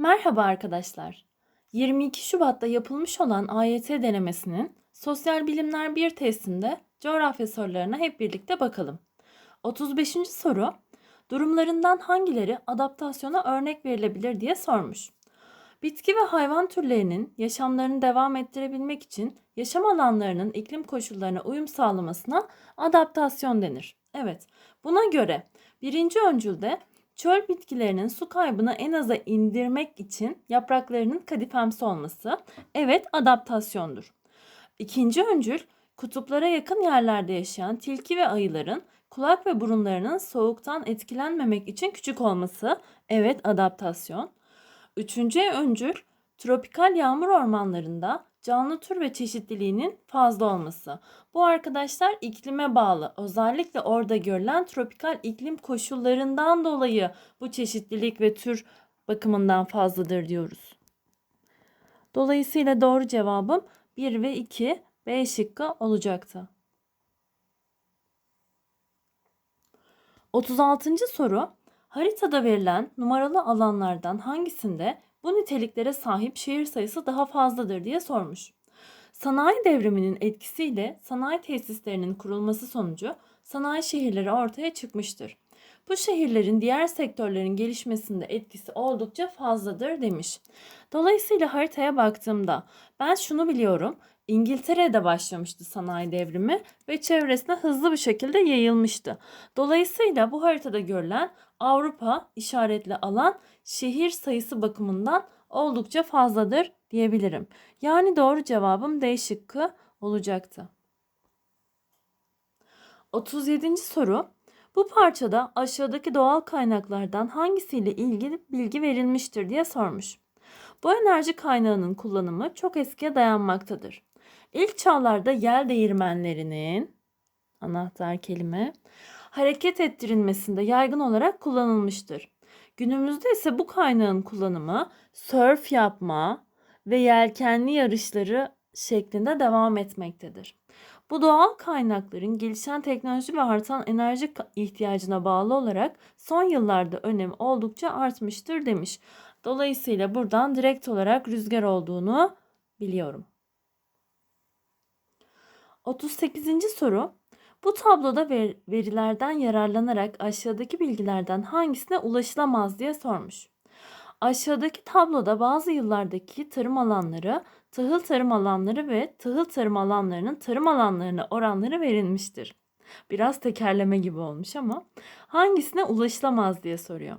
Merhaba arkadaşlar. 22 Şubat'ta yapılmış olan AYT denemesinin Sosyal Bilimler 1 testinde coğrafya sorularına hep birlikte bakalım. 35. soru durumlarından hangileri adaptasyona örnek verilebilir diye sormuş. Bitki ve hayvan türlerinin yaşamlarını devam ettirebilmek için yaşam alanlarının iklim koşullarına uyum sağlamasına adaptasyon denir. Evet, buna göre birinci öncülde çöl bitkilerinin su kaybını en aza indirmek için yapraklarının kadifemsi olması evet adaptasyondur. İkinci öncül kutuplara yakın yerlerde yaşayan tilki ve ayıların kulak ve burunlarının soğuktan etkilenmemek için küçük olması evet adaptasyon. Üçüncü öncül tropikal yağmur ormanlarında canlı tür ve çeşitliliğinin fazla olması. Bu arkadaşlar iklime bağlı. Özellikle orada görülen tropikal iklim koşullarından dolayı bu çeşitlilik ve tür bakımından fazladır diyoruz. Dolayısıyla doğru cevabım 1 ve 2 B şıkkı olacaktı. 36. soru Haritada verilen numaralı alanlardan hangisinde bu niteliklere sahip şehir sayısı daha fazladır diye sormuş. Sanayi devriminin etkisiyle sanayi tesislerinin kurulması sonucu sanayi şehirleri ortaya çıkmıştır. Bu şehirlerin diğer sektörlerin gelişmesinde etkisi oldukça fazladır demiş. Dolayısıyla haritaya baktığımda ben şunu biliyorum. İngiltere'de başlamıştı sanayi devrimi ve çevresine hızlı bir şekilde yayılmıştı. Dolayısıyla bu haritada görülen Avrupa işaretli alan şehir sayısı bakımından oldukça fazladır diyebilirim. Yani doğru cevabım D şıkkı olacaktı. 37. soru. Bu parçada aşağıdaki doğal kaynaklardan hangisiyle ilgili bilgi verilmiştir diye sormuş. Bu enerji kaynağının kullanımı çok eskiye dayanmaktadır. İlk çağlarda yel değirmenlerinin anahtar kelime hareket ettirilmesinde yaygın olarak kullanılmıştır. Günümüzde ise bu kaynağın kullanımı sörf yapma ve yelkenli yarışları şeklinde devam etmektedir. Bu doğal kaynakların gelişen teknoloji ve artan enerji ihtiyacına bağlı olarak son yıllarda önemi oldukça artmıştır demiş. Dolayısıyla buradan direkt olarak rüzgar olduğunu biliyorum. 38. soru. Bu tabloda ver, verilerden yararlanarak aşağıdaki bilgilerden hangisine ulaşılamaz diye sormuş. Aşağıdaki tabloda bazı yıllardaki tarım alanları, tahıl tarım alanları ve tahıl tarım alanlarının tarım alanlarına oranları verilmiştir. Biraz tekerleme gibi olmuş ama hangisine ulaşılamaz diye soruyor.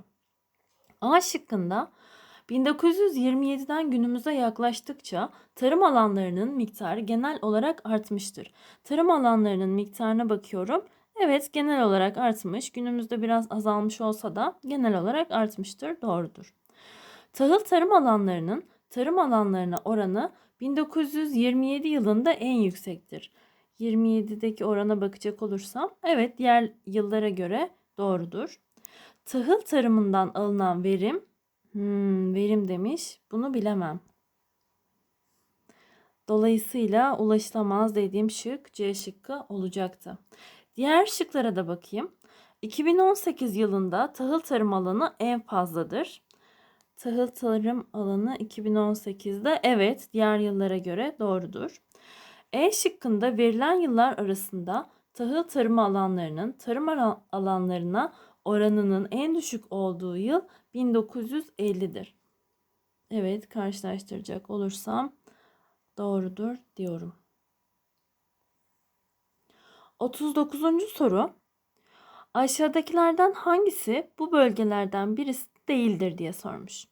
A şıkkında 1927'den günümüze yaklaştıkça tarım alanlarının miktarı genel olarak artmıştır. Tarım alanlarının miktarına bakıyorum. Evet genel olarak artmış. Günümüzde biraz azalmış olsa da genel olarak artmıştır. Doğrudur. Tahıl tarım alanlarının tarım alanlarına oranı 1927 yılında en yüksektir. 27'deki orana bakacak olursam evet diğer yıllara göre doğrudur. Tahıl tarımından alınan verim Hmm, verim demiş. Bunu bilemem. Dolayısıyla ulaşılamaz dediğim şık C şıkkı olacaktı. Diğer şıklara da bakayım. 2018 yılında tahıl tarım alanı en fazladır. Tahıl tarım alanı 2018'de evet diğer yıllara göre doğrudur. E şıkkında verilen yıllar arasında tahıl tarım alanlarının tarım alanlarına oranının en düşük olduğu yıl 1950'dir. Evet karşılaştıracak olursam doğrudur diyorum. 39. soru. Aşağıdakilerden hangisi bu bölgelerden birisi değildir diye sormuş.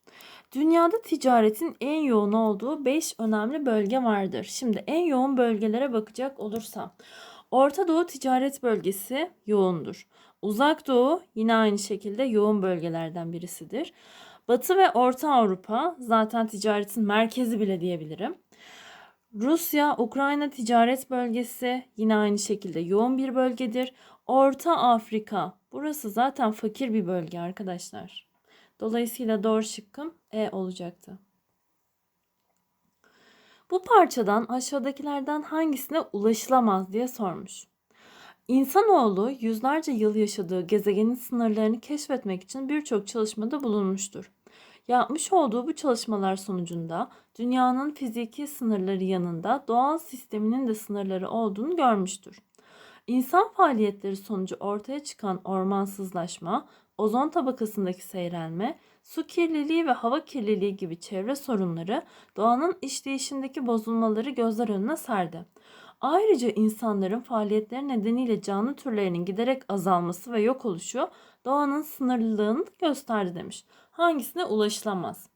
Dünyada ticaretin en yoğun olduğu 5 önemli bölge vardır. Şimdi en yoğun bölgelere bakacak olursam Orta Doğu ticaret bölgesi yoğundur. Uzak Doğu yine aynı şekilde yoğun bölgelerden birisidir. Batı ve Orta Avrupa zaten ticaretin merkezi bile diyebilirim. Rusya, Ukrayna ticaret bölgesi yine aynı şekilde yoğun bir bölgedir. Orta Afrika burası zaten fakir bir bölge arkadaşlar. Dolayısıyla doğru şıkkım E olacaktı. Bu parçadan aşağıdakilerden hangisine ulaşılamaz diye sormuş. İnsanoğlu yüzlerce yıl yaşadığı gezegenin sınırlarını keşfetmek için birçok çalışmada bulunmuştur. Yapmış olduğu bu çalışmalar sonucunda dünyanın fiziki sınırları yanında doğal sisteminin de sınırları olduğunu görmüştür. İnsan faaliyetleri sonucu ortaya çıkan ormansızlaşma, ozon tabakasındaki seyrelme, su kirliliği ve hava kirliliği gibi çevre sorunları doğanın işleyişindeki bozulmaları gözler önüne serdi. Ayrıca insanların faaliyetleri nedeniyle canlı türlerinin giderek azalması ve yok oluşu doğanın sınırlılığını gösterdi demiş. Hangisine ulaşılamaz?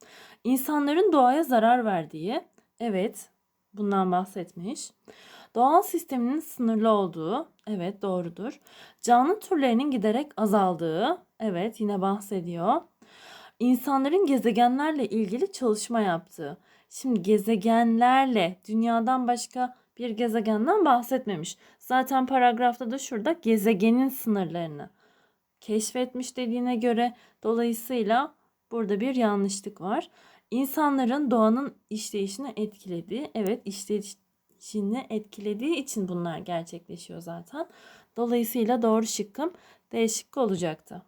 İnsanların doğaya zarar verdiği, evet bundan bahsetmiş. Doğal sisteminin sınırlı olduğu, evet doğrudur. Canlı türlerinin giderek azaldığı, evet yine bahsediyor. İnsanların gezegenlerle ilgili çalışma yaptığı. Şimdi gezegenlerle dünyadan başka bir gezegenden bahsetmemiş. Zaten paragrafta da şurada gezegenin sınırlarını keşfetmiş dediğine göre dolayısıyla burada bir yanlışlık var. İnsanların doğanın işleyişini etkilediği, evet işleyişini etkilediği için bunlar gerçekleşiyor zaten. Dolayısıyla doğru şıkkım D şıkkı olacaktı.